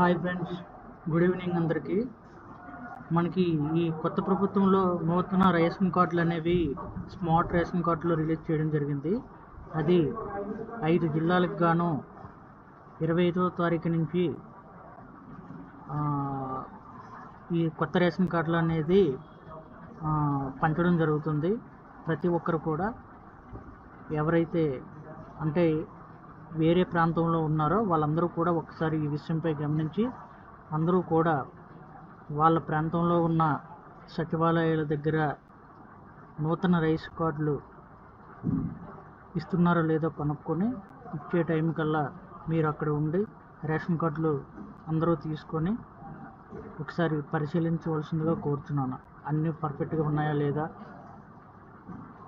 Hi friends good evening అందరికీ. మనకి ఈ కొత్త ప్రభుత్వంలో నూతన రేషన్ కార్డులు అనేవి స్మార్ట్ రేషన్ కార్డులు రిలీజ్ చేయడం జరిగింది. అది ఐదు జిల్లాలకు గాను ఇరవై ఐదవ తారీఖు నుంచి ఈ కొత్త రేషన్ కార్డులు అనేది పంచడం జరుగుతుంది. ప్రతి ఒక్కరు కూడా ఎవరైతే అంటే వేరే ప్రాంతంలో ఉన్నారో వాళ్ళందరూ కూడా ఒకసారి ఈ విషయంపై గమనించి అందరూ కూడా వాళ్ళ ప్రాంతంలో ఉన్న సచివాలయాల దగ్గర నూతన రైస్ కార్డులు ఇస్తున్నారో లేదో కనుక్కొని ఇచ్చే టైం కల్లా మీరు అక్కడ ఉండి రేషన్ కార్డులు అందరూ తీసుకొని ఒకసారి పరిశీలించవలసిందిగా కోరుతున్నాను అన్నీ పర్ఫెక్ట్గా ఉన్నాయా లేదా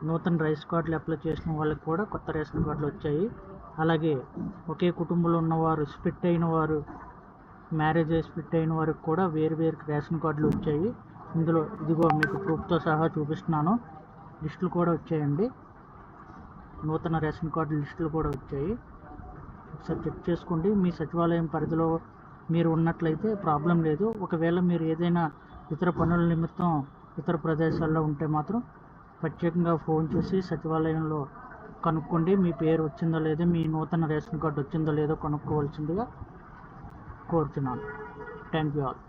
నూతన రైస్ కార్డులు అప్లై చేసిన వాళ్ళకి కూడా కొత్త రేషన్ కార్డులు వచ్చాయి. అలాగే ఒకే కుటుంబంలో ఉన్నవారు స్ప్లిట్ అయిన వారు మ్యారేజ్ అయ్యి స్ప్లిట్ అయిన వారికి కూడా వేరు వేరు రేషన్ కార్డులు వచ్చాయి. ఇందులో ఇదిగో మీకు ప్రూఫ్తో సహా చూపిస్తున్నాను. లిస్టులు కూడా వచ్చాయండి. నూతన రేషన్ కార్డు లిస్టులు కూడా వచ్చాయి. ఒకసారి చెక్ చేసుకోండి. మీ సచివాలయం పరిధిలో మీరు ఉన్నట్లయితే ప్రాబ్లం లేదు. ఒకవేళ మీరు ఏదైనా ఇతర పనుల నిమిత్తం ఇతర ప్రదేశాల్లో ఉంటే మాత్రం ప్రత్యేకంగా ఫోన్ చేసి సచివాలయంలో కనుక్కోండి మీ పేరు వచ్చిందో లేదో మీ నూతన రేషన్ కార్డు వచ్చిందో లేదో కనుక్కోవాల్సిందిగా కోరుతున్నాను థ్యాంక్ యూ ఆల్